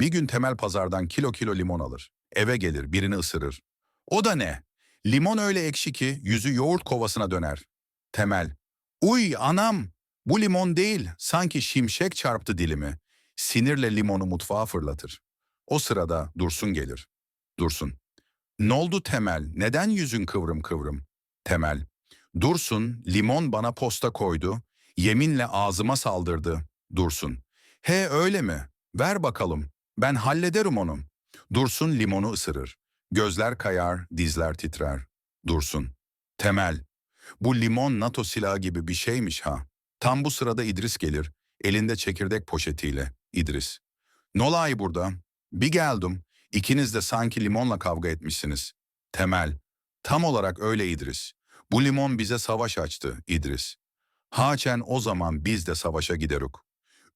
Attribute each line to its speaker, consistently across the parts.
Speaker 1: Bir gün Temel pazardan kilo kilo limon alır. Eve gelir, birini ısırır. O da ne? Limon öyle ekşi ki yüzü yoğurt kovasına döner. Temel, uy anam, bu limon değil, sanki şimşek çarptı dilimi. Sinirle limonu mutfağa fırlatır. O sırada Dursun gelir. Dursun, ne oldu Temel, neden yüzün kıvrım kıvrım? Temel, Dursun, limon bana posta koydu, yeminle ağzıma saldırdı. Dursun, he öyle mi? Ver bakalım, ben hallederim onu. Dursun limonu ısırır. Gözler kayar, dizler titrer. Dursun. Temel. Bu limon NATO silahı gibi bir şeymiş ha. Tam bu sırada İdris gelir. Elinde çekirdek poşetiyle. İdris. Nolay burada. Bir geldim. İkiniz de sanki limonla kavga etmişsiniz. Temel. Tam olarak öyle İdris. Bu limon bize savaş açtı İdris. Haçen o zaman biz de savaşa gideruk.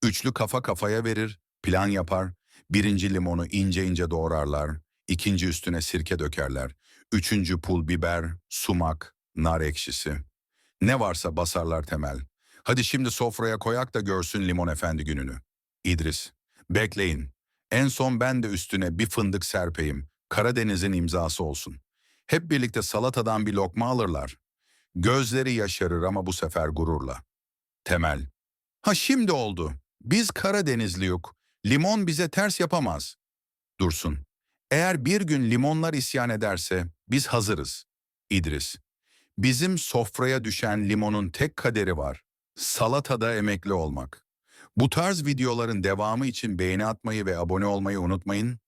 Speaker 1: Üçlü kafa kafaya verir, plan yapar. Birinci limonu ince ince doğrarlar. ikinci üstüne sirke dökerler. Üçüncü pul biber, sumak, nar ekşisi. Ne varsa basarlar temel. Hadi şimdi sofraya koyak da görsün limon efendi gününü. İdris, bekleyin. En son ben de üstüne bir fındık serpeyim. Karadeniz'in imzası olsun. Hep birlikte salatadan bir lokma alırlar. Gözleri yaşarır ama bu sefer gururla. Temel, ha şimdi oldu. Biz Karadenizliyuk. Limon bize ters yapamaz. Dursun. Eğer bir gün limonlar isyan ederse biz hazırız. İdris. Bizim sofraya düşen limonun tek kaderi var. Salatada emekli olmak. Bu tarz videoların devamı için beğeni atmayı ve abone olmayı unutmayın.